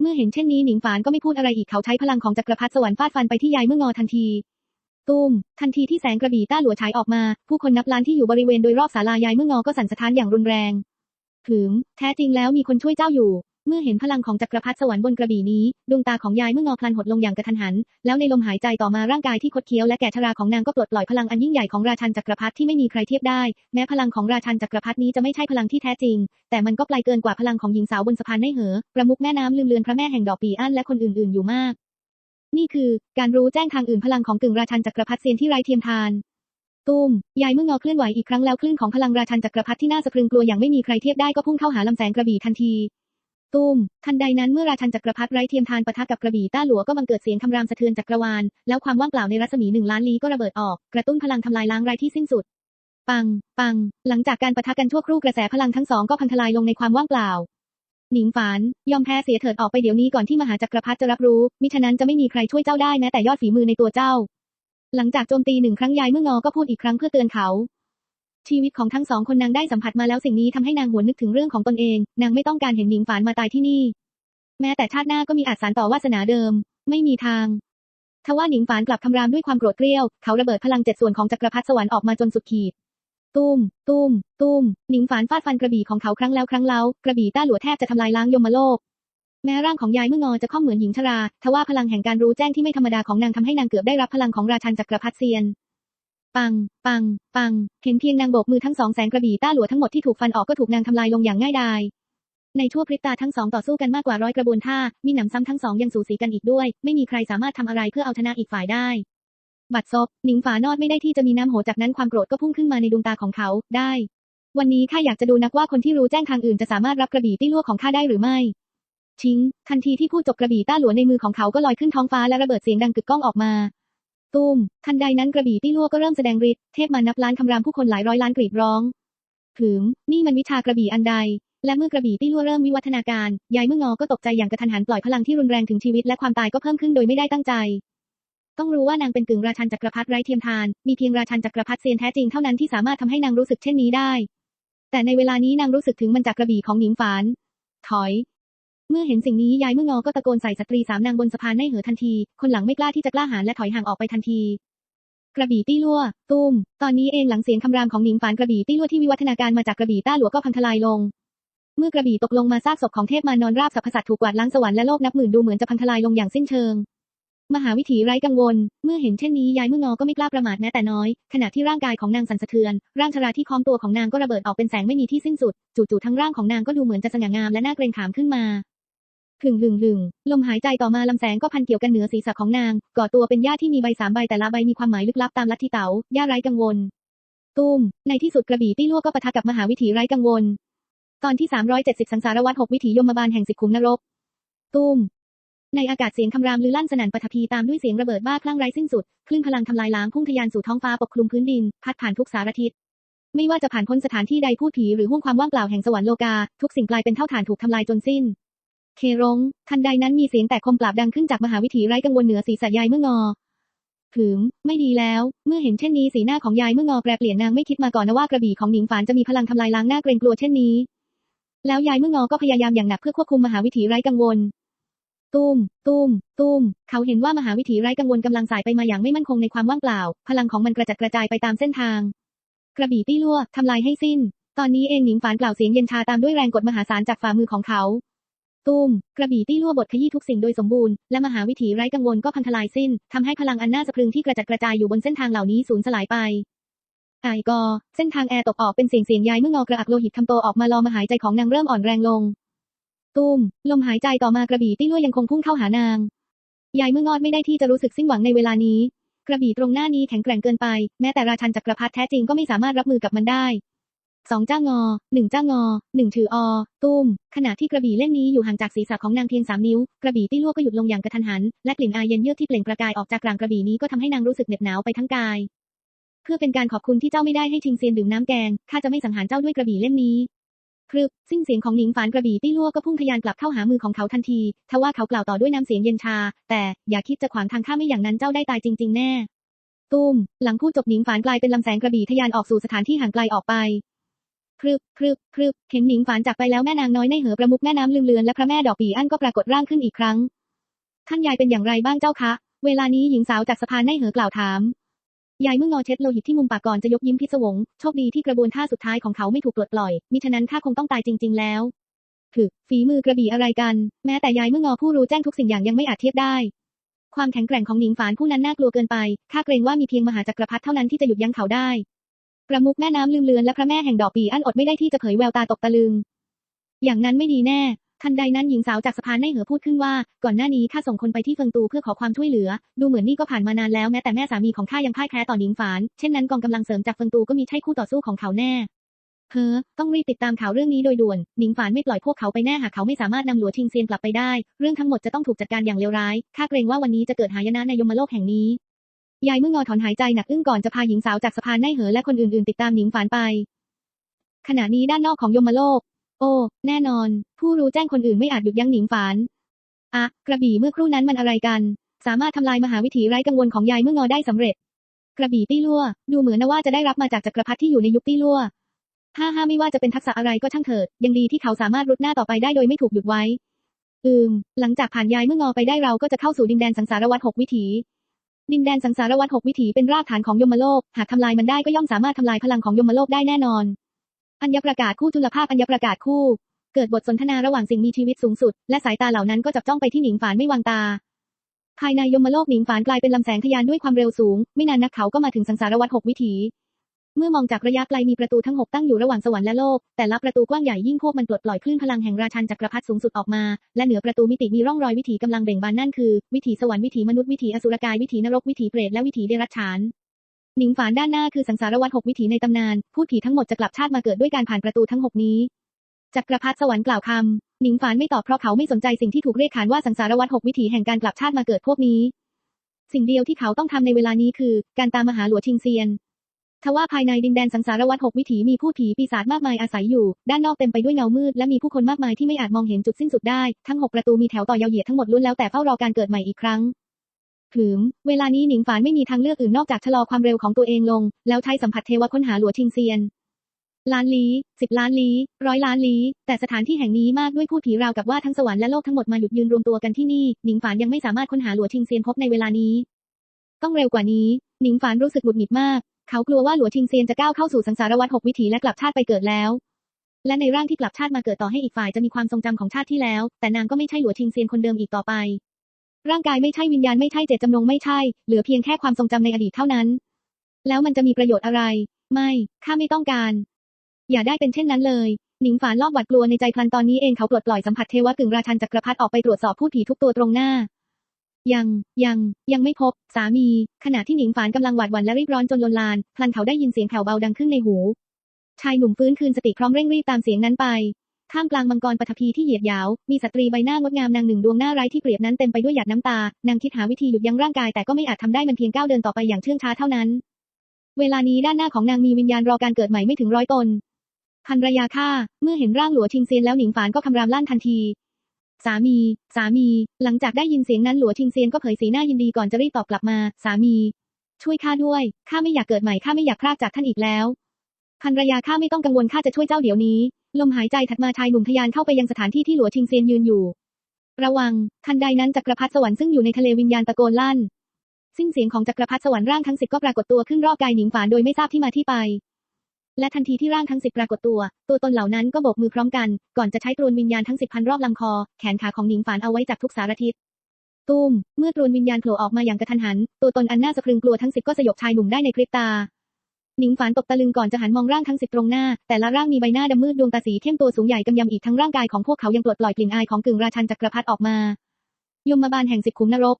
เมื่อเห็นเช่นนี้หนิงฝานก็ไม่พูดอะไรอีกเขาใช้พลังของจักรพรรดิสวรรค์ฟาดฟันไปที่ยายเมื่องอทันทีตูมทันทีที่แสงกระบี่ต้าหลัวฉายออกมา ผู้คนนับล้านที่อยู่บริเวณโดยรอบศาลายายเมื่องอก็สั่นสะท้านอย่างรุนแรงถึงแท้จริงแล้วมีคนช่วยเจ้าอยู่ เมื่อเห็นพลังของจักรพรรดิสวรรค์บนกระบี่นี้ ดวงตาของยายเมื่องอพลันหดลงอย่างกระทันหัน แล้วในลมหายใจต่อมาร่างกายที่คดเคี้ยวและแก่ชราของนางก็ปลดปล่อยพลังอันยิ่งใหญ่ของราชันจักรพรรดิที่ไม่มีใครเทียบได้ แม้พลังของราชันจักรพรรดินี้จะไม่ใช่พลังที่แท้จริง แต่มันก็ไกลเกินกว่าพลังของหญิงสาวบนสะพานไม่เหอ ประมุขแม่น้ำลืมเลือนพระแม่แห่งดอกปีอั้นและคนอื่นๆอยู่มาก นี่คือ การรู้แจ้งทางอื่นพลังของกึ่งราชันจักรพรรดิเซียนที่ไร้เทียมทานตูมยายเมื่องอเคลื่อนไหวอีกครั้งแล้วคลื่นของพลังราชันจักรพรรดิที่น่าสะพรึงกลัวอย่างไม่มีใครเทียบได้ก็พุ่งเข้าหาลำแสงกระบี่ทันที ตูมทันใดนั้นเมื่อราชันจักรพรรดิไร้เทียมทานปะทะกับกระบี่ต้าหลัวก็บังเกิดเสียงคำรามสะเทือนจักรวาล แล้วความว่างเปล่าในรัศมีหนึ่งล้านลี้ก็ระเบิดออก กระตุ้นพลังทำลายล้างไร้ที่สิ้นสุด ปัง ปัง หลังจากการปะทะกันชั่วครู่กระแสพลังทั้งสองก็พังทลายลงในความว่างเปล่า หนิงฝาน ยอมแพ้เสียเถิดออกไปเดี๋ยวนี้ก่อนที่มหาจักรพรรดิจะรับรู้ มิฉะนั้นจะไม่มีใครช่วยเจ้าได้แม้แต่ยอดฝีมือในตัวเจ้า หลังจากโจมตีหนึ่งครั้งยายเมื่องอก็พูดอีกครั้งเพื่อเตือนเขา ชีวิตของทั้งสองคนนางได้สัมผัสมาแล้วสิ่งนี้ทำให้นางหวนนึกถึงเรื่องของตนเอง นางไม่ต้องการเห็นหนิงฝานมาตายที่นี่ แม้แต่ชาติหน้าก็มีอาจสานต่อวาสนาเดิม ไม่มีทางทว่าหนิงฝานกลับคำรามด้วยความโกรธเกรี้ยว เขาระเบิดพลังเจ็ดส่วนของจักรพรรดิสวรรค์ออกมาจนสุดขีด ตุ้ม ตุ้ม ตุ้ม หนิงฝานฟาดฟันกระบี่ของเขาครั้งแล้วครั้งเล่ากระบี่ต้าหลัวแทบจะทำลายล้างยมโลก แม้ร่างของยายเมื่องอจะค่อมเหมือนหญิงชรา ทว่าพลังแห่งการรู้แจ้งที่ไม่ธรรมดาของนางทำให้นางเกือบได้รับพลังของราชันจักรพรรดิเซียน ปัง ปัง ปังเห็นเพียงนางโบกมือทั้งสองแสงกระบี่ต้าหลัวทั้งหมดที่ถูกฟันออกก็ถูกนางทำลายลงอย่างง่ายดายในชั่วพริบตาทั้งสองต่อสู้กันมากกว่าร้อยกระบวนท่า มีหนำซ้ำทั้งสองยังสูสีกันอีกด้วย ไม่มีใครสามารถทำอะไรเพื่อเอาชนะอีกฝ่ายได้ บัดซบหนิงฝานอดไม่ได้ที่จะมีน้ำโหจากนั้นความโกรธก็พุ่งขึ้นมาในดวงตาของเขาได้ วันนี้ข้าอยากจะดูนักว่าคนที่รู้แจ้งทางอื่นจะสามารถรับกระบี่ตี้ลวกของข้าได้หรือไม่ชิงทันทีที่พูดจบกระบี่ต้าหลวในมือของเขาก็ลอยขึ้นท้องฟ้าและระเบิดเสียงดังกึกก้องออกมา ตูมทันใดนั้นกระบี่ตี้ลวก็เริ่มแสดงฤทธิ์เทพมานับล้านคำรามผู้คนหลายร้อยล้านกรีดร้อง ถึง นี่มันวิชากระบี่อันใด และเมื่อกระบี่ตี้ลวเริ่มวิวัฒนาการ ยายเมื่องอก็ตกใจอย่างกระทันหันปล่อยพลังที่รุนแรงถึงชีวิตและความตายก็เพิ่มขึ้นโดยไม่ได้ตั้งใจ ต้องรู้ว่านางเป็นกึ่งราชันจักรพรรดิไร้เทียมทาน มีเพียงราชันจักรพรรดิเซียนแท้จริงเท่านั้นที่สามารถทำให้นางรู้สึกเช่นนี้ได้ แต่ในเวลานี้นางรู้สึกถึงมันจากกระบี่ของหนิงฝาน ถอย เมื่อเห็นสิ่งนี้ยายเมื่องอก็ตะโกนใส่สตรีสามนางบนสะพานให้เหอทันที คนหลังไม่กล้าที่จะกล้าหาญและถอยห่างออกไปทันทีกระบี่ตี้ลั่วตูมตอนนี้เองหลังเสียงคำรามของหนิงฝานกระบี่ตี้ลั่วที่วิวัฒนาการมาจากกระบี่ต้าหลัวก็พังทลายลง เมื่อกระบี่ตกลงมาซากศพของเทพมานอนราบสรรพสัตว์ถูกกวาดล้างสวรรค์และโลกนับหมื่นดูเหมือนจะพังทลายลงอย่างสิ้นเชิง มหาวิถีไร้กังวล เมื่อเห็นเช่นนี้ยายเมื่องอก็ไม่กล้าประมาทแม้แต่น้อย ขณะที่ร่างกายของนางสั่นสะเทือน ร่างชราที่ค้อมตัวของนางก็ระเบิดออกเป็นแสงไม่มีที่สิ้นสุด จู่ๆทั้งร่างของนางก็ดูเหมือนจะสง่างามและน่าเกรงขามขึ้นมา หึ่งหึงหึงลมหายใจต่อมาลำแสงก็พันเกี่ยวกันเหนือศีรษะของนาง ก่อตัวเป็นหญ้าที่มีใบสามใบแต่ละใบมีความหมายลึกลับตามลัทธิเต๋าหญ้าไร้กังวลตูมในที่สุดกระบี่ตี้ลั่วก็ปะทะกับมหาวิถีไร้กังวล ตอนที่ 370 สังสารวัฏหกวิถียมบาลแห่งสิบขุมนรกตูมในอากาศเสียงคำรามลือลั่นสนั่นปฐพีตามด้วยเสียงระเบิดบ้าคลั่งไร้สิ้นสุด คลื่นพลังทำลายล้างพุ่งทะยานสู่ท้องฟ้าปกคลุมพื้นดิน พัดผ่านทุกสารทิศไม่ว่าจะผ่านพ้นสถานที่ใดพูดผีหรือห้วงความว่างเปล่าแห่งสวรรค์โลกา ทุกสิ่งกลายเป็นเท่าฐานถูกทำลายจนสิ้น เครงทันใดนั้นมีเสียงแตกคมปราบดังขึ้นจากมหาวิถีไร้กังวลเหนือศีรษะยายเมื่องอถึงไม่ดีแล้ว เมื่อเห็นเช่นนี้สีหน้าของยายเมื่องอแปรเปลี่ยนนางไม่คิดมาก่อนนะว่ากระบี่ของหนิงฝานจะมีพลังทำลายล้างหน้าเกรงกลัวเช่นนี้ แล้วยายเมื่องอก็พยายามอย่างหนักเพื่อควบคุมมหาวิถีไร้กังวล ตุ้ม ตุ้ม ตุ้ม เขาเห็นว่ามหาวิถีไร้กังวลกำลังสายไปมาอย่างไม่มั่นคงในความว่างเปล่า พลังของมันกระจัดกระจายไปตามเส้นทาง กระบี่ตี้ลั่วทำลายให้สิ้น ตอนนี้เองหนิงฝานกล่าวเสียงเย็นชาตามด้วยแรงกดมหาศาลจากฝ่ามือของเขา ตุ้ม กระบี่ตี้ลั่วบทขยี้ทุกสิ่งโดยสมบูรณ์ และมหาวิถีไร้กังวลก็พังทลายสิ้นทำให้พลังอันน่าสะพรึงที่กระจัดกระจายอยู่บนเส้นทางเหล่านี้สูญสลายไปไอกอ เส้นทางแอร์ตกออกเป็นเสียงเสียงยายเมื่องอกระอักโลหิตทำโตออกมาลอมาหายใจของนางเริ่มอ่อนแรงลง ตุ้ม ลมหายใจต่อมากระบี่ตี้ลั่วยังคงพุ่งเข้าหานาง ยายเมื่องอดไม่ได้ที่จะรู้สึกสิ้นหวังในเวลานี้ กระบี่ตรงหน้านี้แข็งแกร่งเกินไป แม้แต่ราชันจักรพรรดิแท้จริงก็ไม่สามารถรับมือกับมันได้ สองจ้างอหนึ่งจ้างอหนึ่งถืออ ตุ้ม ขณะที่กระบี่เล่มนี้อยู่ห่างจากศีรษะของนางเพียงสามนิ้ว กระบี่ตี้ลั่วก็หยุดลงอย่างกระทันหัน และกลิ่นอายเย็นเยือกที่เปล่งประกายออกจากกลางกระบี่นี้ก็ทำให้นางรู้สึกเหน็บหนาวไปทั้งกาย เพื่อเป็นการขอบคุณที่เจ้าไม่ได้ให้ชิงเซียนดื่มน้ำแกง ข้าจะไม่สังหารเจ้าด้วยกระบี่เล่มนี้ครึบสิ้นเสียงของหนิงฝานกระบี่ตี้ลั่วก็พุ่งทะยานกลับเข้าหามือของเขาทันที ทว่าเขากล่าวต่อด้วยน้ำเสียงเย็นชา แต่อย่าคิดจะขวางทางข้าไม่อย่างนั้นเจ้าได้ตายจริง ๆ แน่ ตุ้ม หลังพูดจบหนิงฝานกลายเป็นลำแสงกระบี่ทะยานออกสู่สถานที่ห่างไกลออกไป ครึบครึบครึบเห็นหนิงฝานจากไปแล้วแม่นางน้อยในเหอประมุกแม่น้ำลืมเลือนและพระแม่ดอกปีอั้นก็ปรากฏร่างขึ้นอีกครั้ง ท่านยายเป็นอย่างไรบ้างเจ้าคะ เวลานี้หญิงสาวจากสะพานในเหอกล่าวถาม ยายเมื่องอเช็ดโลหิตที่มุมปากก่อนจะยกยิ้มพิศวง โชคดีที่กระบวนท่าสุดท้ายของเขาไม่ถูกปลดปล่อย มิฉะนั้นข้าคงต้องตายจริง ๆ แล้วถึกฝีมือกระบี่อะไรกัน แม้แต่ยายเมื่องอผู้รู้แจ้งทุกสิ่งอย่างยังไม่อาจเทียบได้ความแข็งแกร่งของหนิงฝานผู้นั้นน่ากลัวเกินไป ข้าเกรงว่ามีเพียงมหาจักรพรรดิเท่านั้นที่จะหยุดยั้งเขาได้ ประมุขแม่น้ำลืมเลือนและพระแม่แห่งดอกปีอันอดไม่ได้ที่จะเผยแววตาตกตะลึง อย่างนั้นไม่ดีแน่ ทันใดนั้นหญิงสาวจากสะพานในเหอพูดขึ้นว่า ก่อนหน้านี้ข้าส่งคนไปที่เฟิงตูเพื่อขอความช่วยเหลือ ดูเหมือนนี่ก็ผ่านมานานแล้วแม้แต่แม่สามีของข้ายังพ่ายแพ้ต่อหนิงฝาน เช่นนั้นกองกำลังเสริมจากเฟิงตูก็มีใช่คู่ต่อสู้ของเขาแน่เฮ้อต้องรีบติดตามข่าวเรื่องนี้โดยด่วน หนิงฝานไม่ปล่อยพวกเขาไปแน่หากเขาไม่สามารถนำหลัวชิงเซียนกลับไปได้ เรื่องทั้งหมดจะต้องถูกจัดการอย่างเลวร้าย ข้าเกรงว่าวันนี้จะเกิดหายนะในยมโลกแห่งนี้ ยายเมื่องอถอนหายใจหนักอึ้งก่อนจะพาหญิงสาวจากสะพานในเหอและคนอื่นๆ ติดตามหนิงฝานไป ขณะนี้ด้านนอกของยมโลก โอ้ แน่นอน ผู้รู้แจ้งคนอื่นไม่อาจหยุดยั้งหนิงฝานอะกระบี่เมื่อครู่นั้นมันอะไรกัน สามารถทำลายมหาวิถีไร้กังวลของยายเมื่องอได้สำเร็จ กระบี่ตี้ลั่ว ดูเหมือนนะว่าจะได้รับมาจากจักรพรรดิที่อยู่ในยุคตี้ลั่วห้าห้าไม่ว่าจะเป็นทักษะอะไรก็ช่างเถิด ยังดีที่เขาสามารถรุดหน้าต่อไปได้โดยไม่ถูกหยุดไว้ อืม หลังจากผ่านยายเมื่องอไปได้เราก็จะเข้าสู่ดินแดนสังสารวัฏหกวิถี ดินแดนสังสารวัฏหกวิถีเป็นรากฐานของยมโลก หากทำลายมันได้ก็ย่อมสามารถทำลายพลังของยมโลกได้แน่นอน อัญญประกาศคู่จุลภาพอัญญประกาศคู่ เกิดบทสนทนาระหว่างสิ่งมีชีวิตสูงสุด และสายตาเหล่านั้นก็จับจ้องไปที่หนิงฝานไม่วางตา ภายในยมโลกหนิงฝานกลายเป็นลำแสงทะยานด้วยความเร็วสูง ไม่นานนักเขาก็มาถึงสังสารวัฏหกวิถี เมื่อมองจากระยะไกลมีประตูทั้งหกตั้งอยู่ระหว่างสวรรค์และโลก แต่ละประตูกว้างใหญ่ยิ่งพวกมันปลดปล่อยคลื่นพลังแห่งราชันจักรพรรดิสูงสุดออกมา และเหนือประตูมิติมีร่องรอยวิถีกำลังเบ่งบานนั่นคือ วิถีสวรรค์วิถีมนุษย์วิถีอสุรกายวิถีนรกวิถีเปรตและวิถีเดรัจฉานหนิงฝานด้านหน้าคือสังสารวัฏหกวิถีในตำนาน พูดผีทั้งหมดจะกลับชาติมาเกิดด้วยการผ่านประตูทั้งหกนี้จักรพรรดิสวรรค์กล่าวคำหนิงฝานไม่ตอบเพราะเขาไม่สนใจสิ่งที่ถูกเรียกขานว่าสังสารวัฏหกวิถีแห่งการกลับชาติมาเกิดพวกนี้ สิ่งเดียวที่เขาต้องทำในเวลานี้คือ การตามมาหาหลัวชิงเซียน ทว่าภายในดินแดนสังสารวัฏหกวิถีมีผู้ผีปีศาจมากมายอาศัยอยู่ ด้านนอกเต็มไปด้วยเงามืดและมีผู้คนมากมายที่ไม่อาจมองเห็นจุดสิ้นสุดได้ ทั้งหกประตูมีแถวต่อยาวเหยียดทั้งหมดล้วนแล้วแต่เฝ้ารอการเกิดใหม่อีกครั้งหืมเวลานี้หนิงฝานไม่มีทางเลือกอื่นนอกจากชะลอความเร็วของตัวเองลง แล้วใช้สัมผัสเทวะค้นหาหลัวชิงเซียน ล้านลี้สิบล้านลี้ร้อยล้านลี้แต่สถานที่แห่งนี้มากด้วยผู้ผีราวกับว่าทั้งสวรรค์และโลกทั้งหมดมาหยุดยืนรวมตัวกันที่นี่ หนิงฝานยังไม่สามารถค้นหาหลัวชิงเซียนพบในเวลานี้ ต้องเร็วกว่านี้ หนิงฝานรู้สึกหงุดหงิดมาก เขากลัวว่าหลัวชิงเซียนจะก้าวเข้าสู่สังสารวัฏหกวิถีและกลับชาติไปเกิดแล้ว และในร่างที่กลับชาติมาเกิดต่อให้อีกฝ่ายจะมีความทรงจำของชาติที่แล้ว แต่นางก็ไม่ใช่หลัวชิงเซียนคนเดิมอีกต่อไป ร่างกายไม่ใช่วิญญาณไม่ใช่เจตจำนงไม่ใช่ เหลือเพียงแค่ความทรงจำในอดีตเท่านั้น แล้วมันจะมีประโยชน์อะไร ไม่ข้าไม่ต้องการ อย่าได้เป็นเช่นนั้นเลยหนิงฝานลอบหวาดกลัวในใจพลันตอนนี้เองเขาปลดปล่อยสัมผัสเทวะกึ่งราชันจักรพรรดิออกไปตรวจสอบผู้ผีทุกตัวตรงหน้า ยัง ยัง ยังไม่พบ สามี ขณะที่หนิงฝานกำลังหวาดหวั่นและรีบร้อนจนลนลาน พลันเขาได้ยินเสียงแผ่วเบาดังขึ้นในหู ชายหนุ่มฟื้นคืนสติพร้อมเร่งรีบตามเสียงนั้นไป ท่ามกลางมังกรปฐพีที่เหยียดยาว มีสตรีใบหน้างดงามนางหนึ่งดวงหน้าไร้ที่เปรียบนั้นเต็มไปด้วยหยาดน้ำตา นางคิดหาวิธีหยุดยั้งร่างกายแต่ก็ไม่อาจทำได้มันเพียงก้าวเดินต่อไปอย่างเชื่องช้าเท่านั้น เวลานี้ด้านหน้าของนางมีวิญญาณรอการเกิดใหม่ไม่ถึงร้อยตนพันรยาข้าเมื่อเห็นร่างหลัวชิงเซียนแล้วหนิงฝานก็คำรามลั่นทันที สามี สามี หลังจากได้ยินเสียงนั้นหลัวชิงเซียนก็เผยสีหน้ายินดีก่อนจะรีบตอบกลับมา สามี ช่วยข้าด้วย ข้าไม่อยากเกิดใหม่ ข้าไม่อยากพรากจากท่านอีกแล้วพันรยาข้าไม่ต้องกังวลข้าจะช่วยเจ้าเดี๋ยวนี้ ลมหายใจถัดมาชายหนุ่มทยานเข้าไปยังสถานที่ที่หลัวชิงเซียนยืนอยู่ ระวัง ทันใดนั้นจักรพรรดิสวรรค์ซึ่งอยู่ในทะเลวิญญาณตะโกนลั่น สิ้นเสียงของจักรพรรดิสวรรค์ร่างทั้งสิบก็ปรากฏตัวขึ้นรอบกายหนิงฝานโดยไม่ทราบที่มาที่ไป และทันทีที่ร่างทั้งสิบปรากฏตัว ตัวตนเหล่านั้นก็โบกมือพร้อมกัน ก่อนจะใช้ตรวนวิญญาณทั้งสิบพันรอบลำคอ แขนขาของหนิงฝานเอาไว้จากทุกสารทิศตุ้มเมื่อตรวนวิญญาณโผล่ออกมาอย่างกระทันหัน ตัวตนอันน่าสะพรึงกลัวทั้งสิบก็สยบชายหนุ่มได้ในพริบตา หนิงฝานตกตะลึงก่อนจะหันมองร่างทั้งสิบตรงหน้า แต่ละร่างมีใบหน้าดำมืดดวงตาสีเข้มตัวสูงใหญ่กำยำอีกทั้งร่างกายของพวกเขายังปลดปล่อยกลิ่นอายของกึ่งราชันจักรพรรดิออกมา ยมบาลแห่งสิบขุมนรก